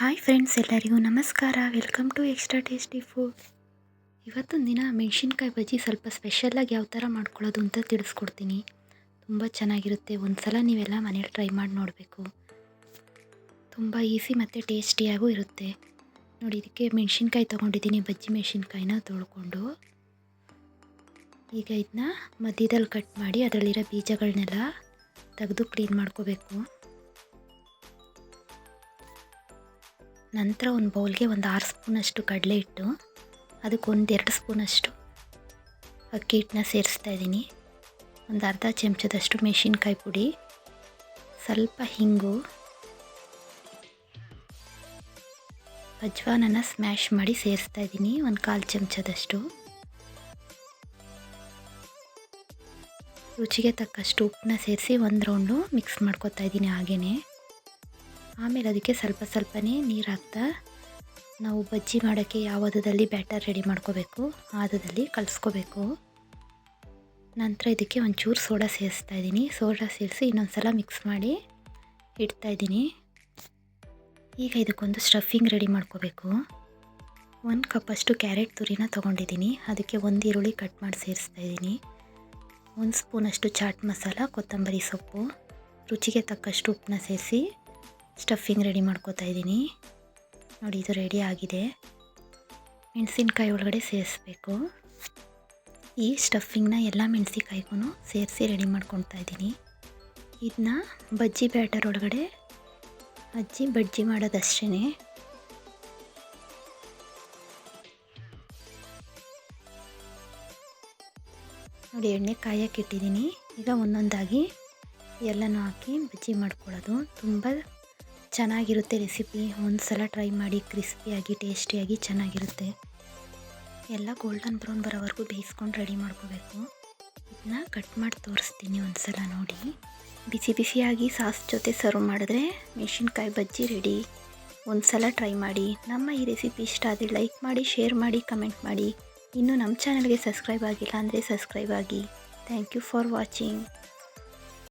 Hi friends ಎಲ್ಲರಿಗೂ ನಮಸ್ಕಾರ. Welcome to extra tasty food ಇವತ್ತೊಂದು ದಿನ ಮೆಣಸಿನ್ಕಾಯಿ ಬಜ್ಜಿ ಸ್ವಲ್ಪ ಸ್ಪೆಷಲ್ಲಾಗಿ ಯಾವ ಥರ ಮಾಡ್ಕೊಳ್ಳೋದು ಅಂತ ತಿಳಿಸ್ಕೊಡ್ತೀನಿ. ತುಂಬ ಚೆನ್ನಾಗಿರುತ್ತೆ. ಒಂದು ಸಲ ನೀವೆಲ್ಲ ಮನೇಲಿ ಟ್ರೈ ಮಾಡಿ ನೋಡಬೇಕು. ತುಂಬ ಈಸಿ ಮತ್ತು ಟೇಸ್ಟಿಯಾಗೂ ಇರುತ್ತೆ. ನೋಡಿ, ಇದಕ್ಕೆ ಮೆಣಸಿನ್ಕಾಯಿ ತೊಗೊಂಡಿದ್ದೀನಿ, ಬಜ್ಜಿ ಮೆಣಸಿನ್ಕಾಯಿನ ತೊಳ್ಕೊಂಡು. ಈಗ ಇದನ್ನ ಮಧ್ಯದಲ್ಲಿ ಕಟ್ ಮಾಡಿ ಅದರಲ್ಲಿರೋ ಬೀಜಗಳನ್ನೆಲ್ಲ ತೆಗೆದು ಕ್ಲೀನ್ ಮಾಡ್ಕೋಬೇಕು. ನಂತರ ಒಂದು ಬೌಲ್ಗೆ ಒಂದು ಆರು ಸ್ಪೂನಷ್ಟು ಕಡಲೆ ಹಿಟ್ಟು, ಅದಕ್ಕೆ ಎರಡು ಸ್ಪೂನಷ್ಟು ಅಕ್ಕಿ ಹಿಟ್ಟನ್ನ ಸೇರಿಸ್ತಾ ಇದ್ದೀನಿ. ಒಂದು ಅರ್ಧ ಚಮಚದಷ್ಟು ಮೆಣಸಿನ್ಕಾಯಿ ಪುಡಿ, ಸ್ವಲ್ಪ ಹಿಂಗು, ಅಜ್ವಾನನ ಸ್ಮ್ಯಾಶ್ ಮಾಡಿ ಸೇರಿಸ್ತಾ ಇದ್ದೀನಿ, ಒಂದು ಕಾಲು ಚಮಚದಷ್ಟು. ರುಚಿಗೆ ತಕ್ಕಷ್ಟು ಉಪ್ಪನ್ನ ಸೇರಿಸಿ ಒಂದು ರೌಂಡು ಮಿಕ್ಸ್ ಮಾಡ್ಕೊತಾ ಇದ್ದೀನಿ ಹಾಗೇ ಆಮೇಲೆ ಅದಕ್ಕೆ ಸ್ವಲ್ಪ ಸ್ವಲ್ಪನೇ ನೀರು ಹಾಕ್ತಾ ನಾವು ಬಜ್ಜಿ ಮಾಡೋಕ್ಕೆ ಯಾವ ಹದದಲ್ಲಿ ಬ್ಯಾಟರ್ ರೆಡಿ ಮಾಡ್ಕೋಬೇಕು ಆದದಲ್ಲಿ ಕಲಿಸ್ಕೋಬೇಕು. ನಂತರ ಇದಕ್ಕೆ ಒಂಚೂರು ಸೋಡಾ ಸೇರಿಸ್ತಾ ಇದ್ದೀನಿ. ಸೋಡಾ ಸೇರಿಸಿ ಇನ್ನೊಂದು ಸಲ ಮಿಕ್ಸ್ ಮಾಡಿ ಇಡ್ತಾ ಇದ್ದೀನಿ. ಈಗ ಇದಕ್ಕೊಂದು ಸ್ಟಫಿಂಗ್ ರೆಡಿ ಮಾಡ್ಕೋಬೇಕು. ಒಂದು ಕಪ್ಪಷ್ಟು ಕ್ಯಾರೆಟ್ ತುರಿನ ತೊಗೊಂಡಿದ್ದೀನಿ. ಅದಕ್ಕೆ ಒಂದು ಈರುಳ್ಳಿ ಕಟ್ ಮಾಡಿ ಸೇರಿಸ್ತಾ ಇದ್ದೀನಿ. ಒಂದು ಸ್ಪೂನಷ್ಟು ಚಾಟ್ ಮಸಾಲ, ಕೊತ್ತಂಬರಿ ಸೊಪ್ಪು, ರುಚಿಗೆ ತಕ್ಕಷ್ಟು ಉಪ್ಪನ್ನ ಸೇರಿಸಿ ಸ್ಟಫಿಂಗ್ ರೆಡಿ ಮಾಡ್ಕೋತಾ ಇದ್ದೀನಿ. ನೋಡಿ, ಇದು ರೆಡಿ ಆಗಿದೆ. ಮೆಣಸಿನ್ಕಾಯಿ ಒಳಗಡೆ ಸೇರಿಸ್ಬೇಕು. ಈ ಸ್ಟಫಿಂಗ್ನ ಎಲ್ಲ ಮೆಣಸಿನ್ಕಾಯಿಗೂ ಸೇರಿಸಿ ರೆಡಿ ಮಾಡ್ಕೊತಾ ಇದ್ದೀನಿ. ಇದನ್ನ ಬಜ್ಜಿ ಬ್ಯಾಟರ್ ಒಳಗಡೆ ಅಜ್ಜಿ ಬಜ್ಜಿ ಮಾಡೋದಷ್ಟೇ ನೋಡಿ, ಎಣ್ಣೆ ಕಾಯಕ್ಕೆ ಇಟ್ಟಿದ್ದೀನಿ. ಈಗ ಒಂದೊಂದಾಗಿ ಎಲ್ಲನೂ ಹಾಕಿ ಬಜ್ಜಿ ಮಾಡ್ಕೊಳ್ಳೋದು. ತುಂಬ ಚೆನ್ನಾಗಿರುತ್ತೆ ರೆಸಿಪಿ. ಒಂದು ಸಲ ಟ್ರೈ ಮಾಡಿ, ಕ್ರಿಸ್ಪಿಯಾಗಿ, ಟೇಸ್ಟಿಯಾಗಿ ಚೆನ್ನಾಗಿರುತ್ತೆ. ಎಲ್ಲ ಗೋಲ್ಡನ್ ಬ್ರೌನ್ ಬರೋವರೆಗೂ ಬೇಯಿಸ್ಕೊಂಡು ರೆಡಿ ಮಾಡ್ಕೋಬೇಕು. ಇದನ್ನ ಕಟ್ ಮಾಡಿ ತೋರಿಸ್ತೀನಿ ಒಂದು ಸಲ ನೋಡಿ. ಬಿಸಿ ಬಿಸಿಯಾಗಿ ಸಾಸ್ ಜೊತೆ ಸರ್ವ್ ಮಾಡಿದ್ರೆ ಮೆಣಸಿನ್ಕಾಯಿ ಬಜ್ಜಿ ರೆಡಿ ಒಂದು ಸಲ ಟ್ರೈ ಮಾಡಿ. ನಮ್ಮ ಈ ರೆಸಿಪಿ ಇಷ್ಟ ಆದರೆ ಲೈಕ್ ಮಾಡಿ ಶೇರ್ ಮಾಡಿ ಕಮೆಂಟ್ ಮಾಡಿ. ಇನ್ನೂ ನಮ್ಮ ಚಾನಲ್ಗೆ ಸಬ್ಸ್ಕ್ರೈಬ್ ಆಗಿಲ್ಲ ಅಂದರೆ ಸಬ್ಸ್ಕ್ರೈಬ್ ಆಗಿ. Thank you for watching